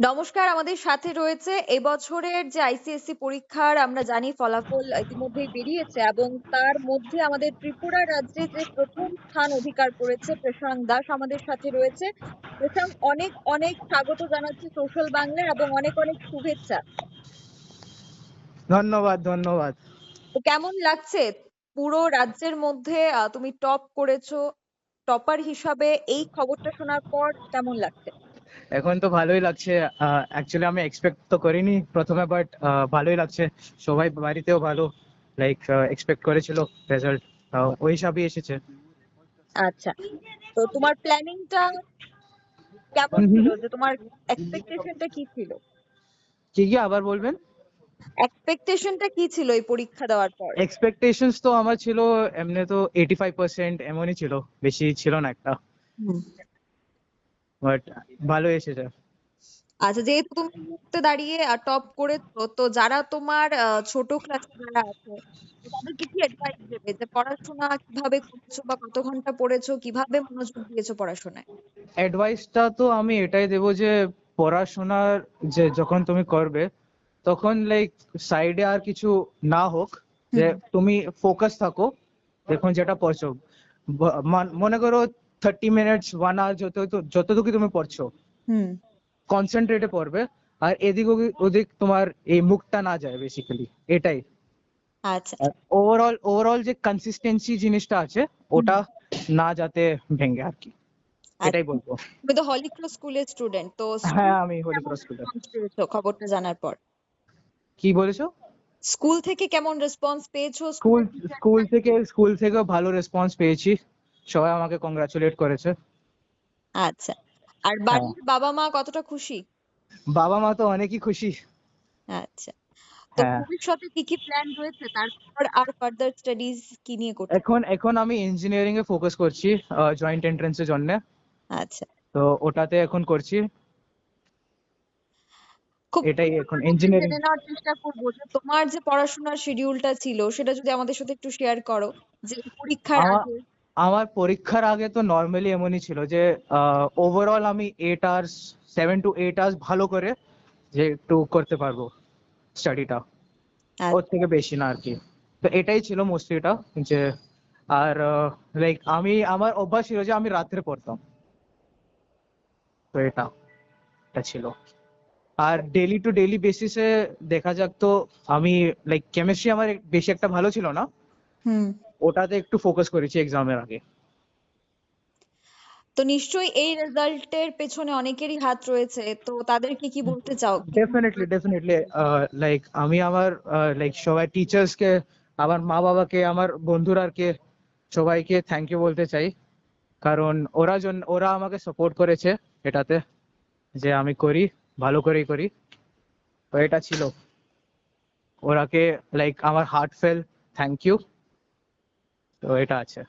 নমস্কার আমাদের সাথে রয়েছে এবছরের যে আইসিএসসি পরীক্ষার আমরা জানি ফলাফল ইতিমধ্যেই বেরিয়েছে এবং তার মধ্যে আমাদের ত্রিপুরা রাজ্যে যে প্রথম স্থান অধিকার করেছে প্রশান্ত দাস আমাদের সাথে রয়েছে। প্রশান্ত অনেক অনেক স্বাগত জানাচ্ছি সোশ্যাল বাংলায় এবং অনেক অনেক শুভেচ্ছা। ধন্যবাদ ধন্যবাদ। তো কেমন লাগছে? পুরো রাজ্যের মধ্যে তুমি টপ করেছ টপার হিসাবে এই খবরটা শোনার পর কেমন লাগছে? এখন তো ভালোই লাগছে অ্যাকচুয়ালি আমি এক্সপেক্ট তো করিনি প্রথমে বাট ভালোই লাগছে। সবাই বাড়িতেও ভালো লাইক এক্সপেক্ট করেছিল রেজাল্ট ওই হিসাবেই এসেছে। আচ্ছা তো তোমার প্ল্যানিংটা কেমন ছিল? যে তোমার এক্সপেকটেশনটা কি ছিল? কি কি আবার বলবেন? এক্সপেকটেশনটা কি ছিল এই পরীক্ষা দেওয়ার পর? এক্সপেকটেশনস তো আমার ছিল এমনি তো এইটি ফাইভ পার্সেন্ট এমনই ছিল বেশি ছিল না একটা। বাট ভালো এসেছে। আচ্ছা যেহেতু তুমি দাঁড়িয়ে টপ করেছ তো যারা তোমার ছোট ক্লাসে যারা আছে তাদেরকে কি অ্যাডভাইস দেবে যে পড়াশোনা কীভাবে করেছ বা কত ঘণ্টা পড়েছো কীভাবে মনোযোগ দিয়েছ পড়াশোনায়? অ্যাডভাইসটা তো আমি এটাই দেবো যে পড়াশোনার যে যখন তুমি করবে তখন লাইক সাইডে আর কিছু না হোক যে তুমি ফোকাস থাকো দেখুন যেটা পড়ছো। মনে করো থার্টি মিনিটস ওয়ান আওয়ার যত যতটুকু তুমি পড়ছো কনসেন্ট্রেটে পড়বে আর এদিক ওদিক তোমার এই মুখটা না যায় বেসিক্যালি এটাই। আচ্ছা। ওভারঅল ওভারঅল যে কনসিস্টেন্সি জিনিসটা আছে ওটা না যাতে ভেঙে আর কি। আচ্ছা। এটাই বলব। তুমি তো হলিক্রস স্কুলের স্টুডেন্ট তো হ্যাঁ আমি থেকে হলিক্রস কেমন স্কুলে রেসপন্স পেয়েছ খবরটা জানার পর? কি বলেছ? স্কুল থেকে কেমন রেসপন্স পেয়েছ স্কুল স্কুল থেকে স্কুল থেকে ভালো রেসপন্স পেয়েছি। সবাই আমাকে কংগ্রাচুলেট করেছে। আচ্ছা আর হ্যাঁ। বাড়ির বাবা মা কতটা খুশি? বাবা মা তো অনেকই খুশি। আচ্ছা তো হ্যাঁ। ভবিষ্যতে কি কি প্ল্যান রয়েছে? তারপর আর ফার্দার স্টাডিজ কি নিয়ে করতে এখন এখন আমি ইঞ্জিনিয়ারিং এ ফোকাস করছি জয়েন্ট এন্ট্রান্সের জন্য। আচ্ছা। তো ওটাতে এখন করছি। খুব এটাই এখন ইঞ্জিনিয়ারিং জেনে নেওয়ার চেষ্টা করব যে তোমার যে পড়াশোনার শিডিউলটা ছিল সেটা যদি আমাদের সাথে একটু শেয়ার করো যে পরীক্ষার আগে আমার পরীক্ষার আগে তো নর্মালি এমনই ছিল যে ওভারঅল আমি eight hours seven to eight hours ভালো করে যে একটু করতে পারব স্টাডিটা ওর আচ্ছা। থেকে বেশি না আর কি তো এটাই ছিল মোস্টলি এটা যে আর লাইক আমি আমার অভ্যাস ছিল যে আমি রাত্রে পড়তাম। তো এটা এটা ছিল। আর ডেলি টু ডেলি বেসিসে দেখা যাক তো আমি লাইক কেমিস্ট্রি আমার বেশি একটা ভালো ছিল না। হুম। ওটাতে একটু ফোকাস করেছি এক্সামের আগে। তো নিশ্চয়ই এই রেজাল্টের পেছনে অনেকেরই হাত রয়েছে তো তাদেরকে কি বলতে চাও? ডেফিনেটলি ডেফিনেটলি লাইক আমি আমার লাইক সবাই টিচার্স কে আমার মা বাবাকে আমার বন্ধুরাকে সবাইকে থ্যাংক ইউ বলতে চাই। কারণ ওরা জন্য ওরা আমাকে সাপোর্ট করেছে এটাতে যে আমি করি ভালো করেই করি। তো এটা ছিল। ওরাকে লাইক আমার হার্ট ফেল থ্যাংক ইউ তো এটা আছে।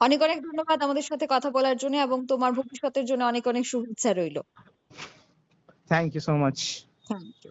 অনেক অনেক ধন্যবাদ আমাদের সাথে কথা বলার জন্য এবং তোমার ভবিষ্যতের জন্য অনেক অনেক শুভেচ্ছা রইল। Thank you so much thank you